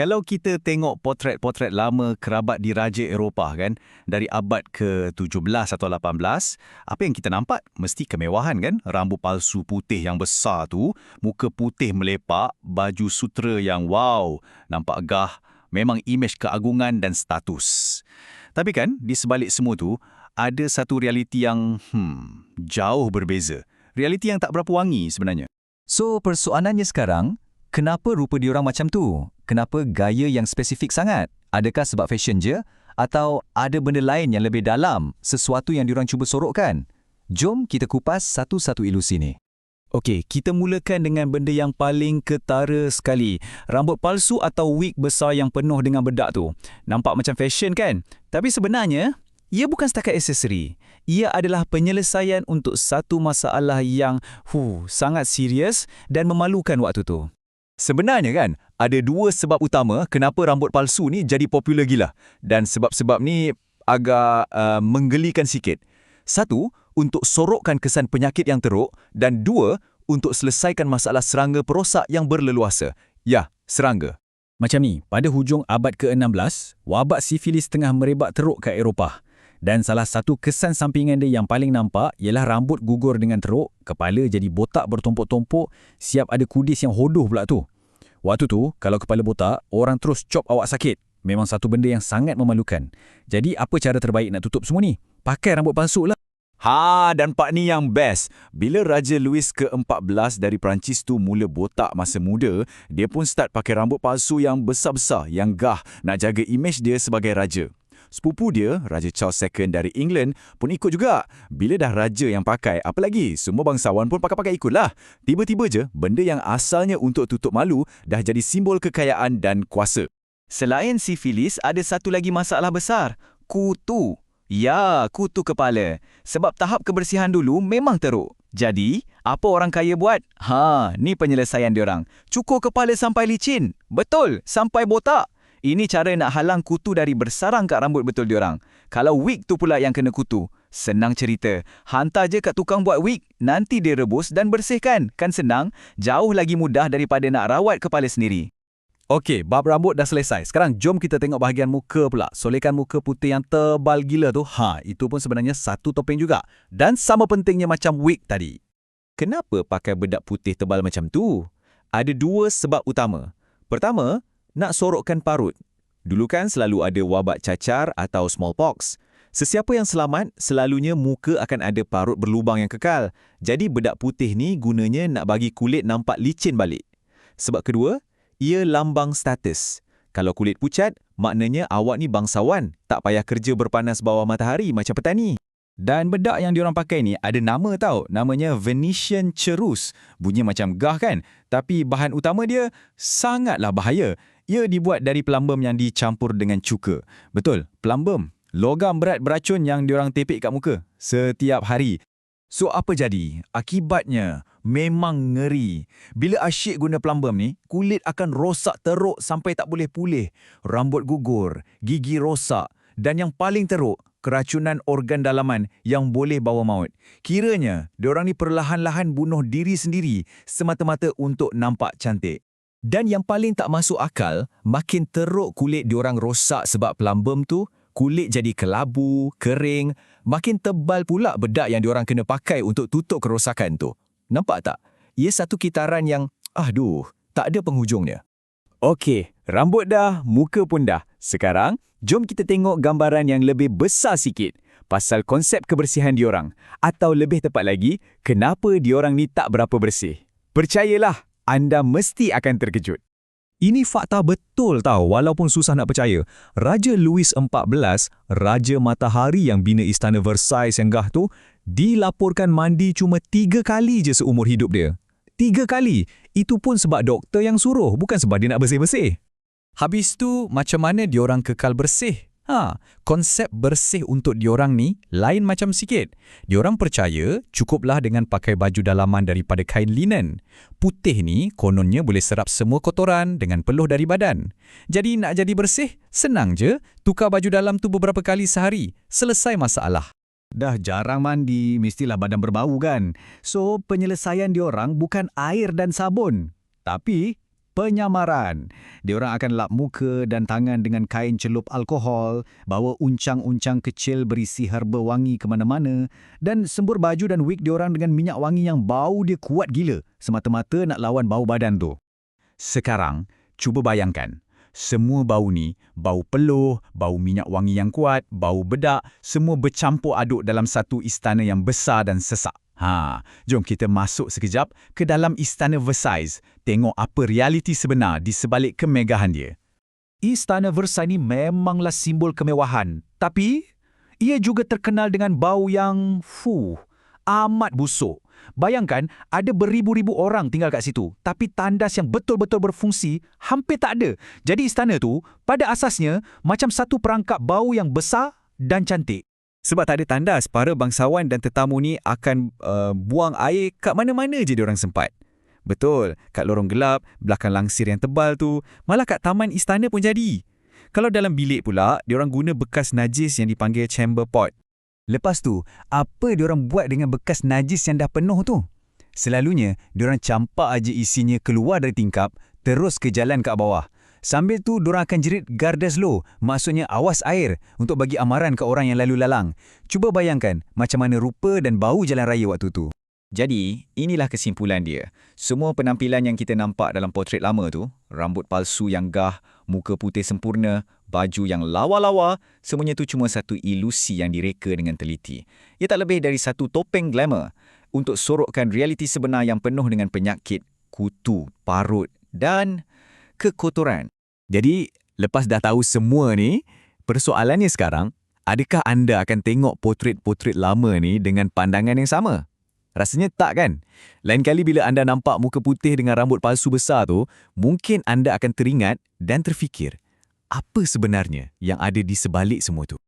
Kalau kita tengok potret-potret lama kerabat diraja Eropah kan, dari abad ke-17 atau 18, apa yang kita nampak? Mesti kemewahan kan? Rambut palsu putih yang besar tu, muka putih melepak, baju sutra yang wow, nampak gah, memang imej keagungan dan status. Tapi kan, di sebalik semua tu, ada satu realiti yang hmm, jauh berbeza. Realiti yang tak berapa wangi sebenarnya. So, persoalannya sekarang, kenapa rupa diorang macam tu? Kenapa gaya yang spesifik sangat? Adakah sebab fashion je? Atau ada benda lain yang lebih dalam, sesuatu yang diorang cuba sorokkan? Jom kita kupas satu-satu ilusi ni. Okey, kita mulakan dengan benda yang paling ketara sekali. Rambut palsu atau wig besar yang penuh dengan bedak tu. Nampak macam fashion kan? Tapi sebenarnya, ia bukan setakat aksesori. Ia adalah penyelesaian untuk satu masalah yang hu, sangat serius dan memalukan waktu tu. Sebenarnya kan, ada dua sebab utama kenapa rambut palsu ni jadi popular gila. Dan sebab-sebab ni agak uh, menggelikan sikit. Satu, untuk sorokkan kesan penyakit yang teruk. Dan dua, untuk selesaikan masalah serangga perosak yang berleluasa. Ya, serangga. Macam ni, pada hujung abad ke-16, wabak sifilis tengah merebak teruk ke Eropah. Dan salah satu kesan sampingan dia yang paling nampak ialah rambut gugur dengan teruk, kepala jadi botak bertumpuk-tumpuk, siap ada kudis yang hodoh pula tu. Waktu tu, kalau kepala botak, orang terus cop awak sakit. Memang satu benda yang sangat memalukan. Jadi, apa cara terbaik nak tutup semua ni? Pakai rambut palsu lah. Ha, dan part ni yang best. Bila Raja Louis ke-14 dari Perancis tu mula botak masa muda, dia pun start pakai rambut palsu yang besar-besar, yang gah, nak jaga imej dia sebagai raja. Sepupu dia, Raja Charles II dari England, pun ikut juga. Bila dah raja yang pakai, apa lagi? Semua bangsawan pun pakai-pakai ikutlah. Tiba-tiba je, benda yang asalnya untuk tutup malu dah jadi simbol kekayaan dan kuasa. Selain sifilis, ada satu lagi masalah besar. Kutu. Ya, kutu kepala. Sebab tahap kebersihan dulu memang teruk. Jadi, apa orang kaya buat? Ha, ni penyelesaian diorang. Cukur kepala sampai licin. Betul, sampai botak. Ini cara nak halang kutu dari bersarang kat rambut betul diorang. Kalau wig tu pula yang kena kutu, senang cerita. Hantar je kat tukang buat wig, nanti dia rebus dan bersihkan. Kan senang, jauh lagi mudah daripada nak rawat kepala sendiri. Okey, bab rambut dah selesai. Sekarang jom kita tengok bahagian muka pula. Solekan muka putih yang tebal gila tu, ha, itu pun sebenarnya satu topeng juga. Dan sama pentingnya macam wig tadi. Kenapa pakai bedak putih tebal macam tu? Ada dua sebab utama. Pertama, nak sorokkan parut. Dulu kan selalu ada wabak cacar atau smallpox. Sesiapa yang selamat, selalunya muka akan ada parut berlubang yang kekal. Jadi bedak putih ni gunanya nak bagi kulit nampak licin balik. Sebab kedua, ia lambang status. Kalau kulit pucat, maknanya awak ni bangsawan, tak payah kerja berpanas bawah matahari macam petani. Dan bedak yang diorang pakai ni ada nama tau, namanya Venetian Cerus. Bunyi macam gah kan? Tapi bahan utama dia sangatlah bahaya. Ia dibuat dari pelambam yang dicampur dengan cuka. Betul, pelambam. Logam berat beracun yang diorang tepik kat muka setiap hari. So apa jadi? Akibatnya memang ngeri. Bila asyik guna pelambam ni, kulit akan rosak teruk sampai tak boleh pulih. Rambut gugur, gigi rosak dan yang paling teruk, keracunan organ dalaman yang boleh bawa maut. Kiranya, diorang ni perlahan-lahan bunuh diri sendiri semata-mata untuk nampak cantik. Dan yang paling tak masuk akal, makin teruk kulit diorang rosak sebab pelambam tu, kulit jadi kelabu, kering, makin tebal pula bedak yang diorang kena pakai untuk tutup kerosakan tu. Nampak tak? Ia satu kitaran yang, aduh, tak ada penghujungnya. Okey, rambut dah, muka pun dah. Sekarang, jom kita tengok gambaran yang lebih besar sikit pasal konsep kebersihan diorang. Atau lebih tepat lagi, kenapa diorang ni tak berapa bersih. Percayalah, anda mesti akan terkejut. Ini fakta betul tahu walaupun susah nak percaya. Raja Louis XIV, Raja Matahari yang bina Istana Versailles yang gah tu, dilaporkan mandi cuma tiga kali je seumur hidup dia. Tiga kali. Itu pun sebab doktor yang suruh, bukan sebab dia nak bersih-bersih. Habis tu, macam mana diorang kekal bersih? Ha, konsep bersih untuk diorang ni lain macam sikit. Diorang percaya cukuplah dengan pakai baju dalaman daripada kain linen. Putih ni kononnya boleh serap semua kotoran dengan peluh dari badan. Jadi nak jadi bersih, senang je. Tukar baju dalam tu beberapa kali sehari. Selesai masalah. Dah jarang mandi, mestilah badan berbau kan? So, penyelesaian diorang bukan air dan sabun. Tapi, penyamaran. Diorang akan lap muka dan tangan dengan kain celup alkohol, bawa uncang-uncang kecil berisi herba wangi ke mana-mana dan sembur baju dan wig diorang dengan minyak wangi yang bau dia kuat gila semata-mata nak lawan bau badan tu. Sekarang, cuba bayangkan. Semua bau ni, bau peluh, bau minyak wangi yang kuat, bau bedak, semua bercampur aduk dalam satu istana yang besar dan sesak. Ha, jom kita masuk sekejap ke dalam Istana Versailles, tengok apa realiti sebenar di sebalik kemegahan dia. Istana Versailles ni memanglah simbol kemewahan, tapi ia juga terkenal dengan bau yang fuh, amat busuk. Bayangkan, ada beribu-ribu orang tinggal kat situ, tapi tandas yang betul-betul berfungsi hampir tak ada. Jadi istana tu, pada asasnya, macam satu perangkap bau yang besar dan cantik. Sebab tak ada tandas, para bangsawan dan tetamu ni akan uh, buang air kat mana-mana je diorang sempat. Betul, kat lorong gelap, belakang langsir yang tebal tu, malah kat taman istana pun jadi. Kalau dalam bilik pula, diorang guna bekas najis yang dipanggil chamber pot. Lepas tu, apa diorang buat dengan bekas najis yang dah penuh tu? Selalunya, diorang campak aja isinya keluar dari tingkap, terus ke jalan kat bawah. Sambil tu, diorang akan jerit gardas low, maksudnya awas air, untuk bagi amaran ke orang yang lalu lalang. Cuba bayangkan macam mana rupa dan bau jalan raya waktu tu. Jadi, inilah kesimpulan dia. Semua penampilan yang kita nampak dalam potret lama tu, rambut palsu yang gah, muka putih sempurna, baju yang lawa-lawa, semuanya tu cuma satu ilusi yang direka dengan teliti. Ia tak lebih dari satu topeng glamour untuk sorokkan realiti sebenar yang penuh dengan penyakit, kutu, parut dan kekotoran. Jadi, lepas dah tahu semua ni, persoalannya sekarang, adakah anda akan tengok potret-potret lama ni dengan pandangan yang sama? Rasanya tak kan? Lain kali bila anda nampak muka putih dengan rambut palsu besar tu, mungkin anda akan teringat dan terfikir, apa sebenarnya yang ada di sebalik semua tu?